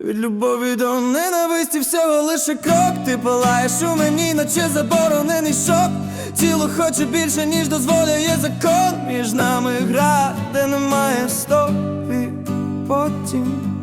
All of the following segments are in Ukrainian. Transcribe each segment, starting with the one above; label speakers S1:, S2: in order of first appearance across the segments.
S1: Від любові до ненависті всього лише крок. Ти палаєш у мені, наче заборонений шок. Тіло хоче більше, ніж дозволяє закон. Між нами гра, де немає стоп. І потім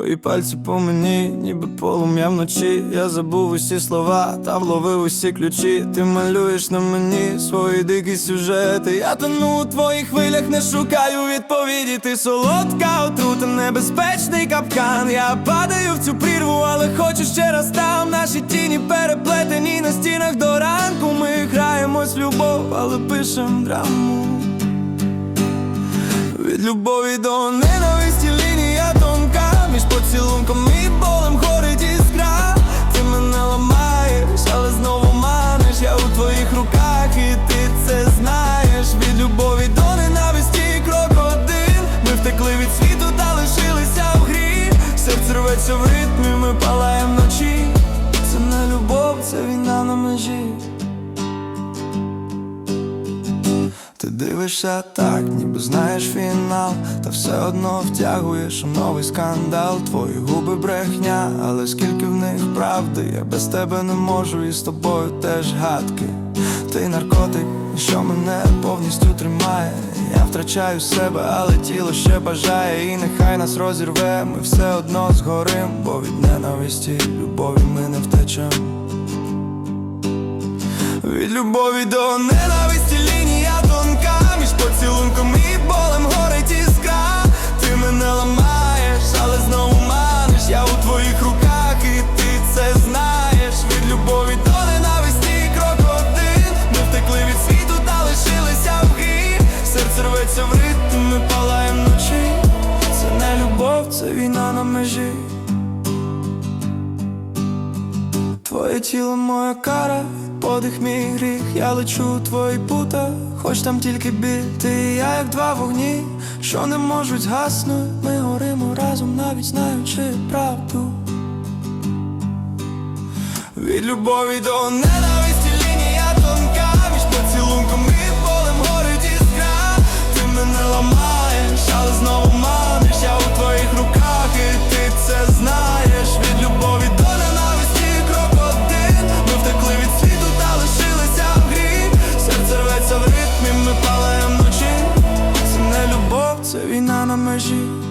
S1: Твої пальці по мені, ніби полум'я вночі. Я забув усі слова та вловив усі ключі. Ти малюєш на мені свої дикі сюжети. Я тону у твоїх хвилях, не шукаю відповіді. Ти солодка отрута, небезпечний капкан. Я падаю в цю прірву, але хочу ще раз там. Наші тіні переплетені на стінах до ранку. Ми граємось в любов, але пишем драму. Від любові до ненависті Серце в ритмі, ми палаємо вночі Це не любов, це війна на межі Ти дивишся так, ніби знаєш фінал, та все одно втягуєш у новий скандал. Твої губи брехня, але скільки в них правди, я без тебе не можу, і з тобою теж гадки. Ти наркотик, що мене повністю тримає. Я втрачаю себе, але тіло ще бажає, і нехай нас розірве, ми все одно згорим, бо від ненависті любові ми не втечем. Від любові до ненависті Рветься в ритм, ми палаємо вночі. Це не любов, це війна на межі. Твоє тіло моя кара, подих мій гріх, я лечу твої пута, хоч там тільки біль, ти і я, як два вогні, що не можуть згаснути, ми горимо разом, навіть знаючи правду. Від любові до ненависті magie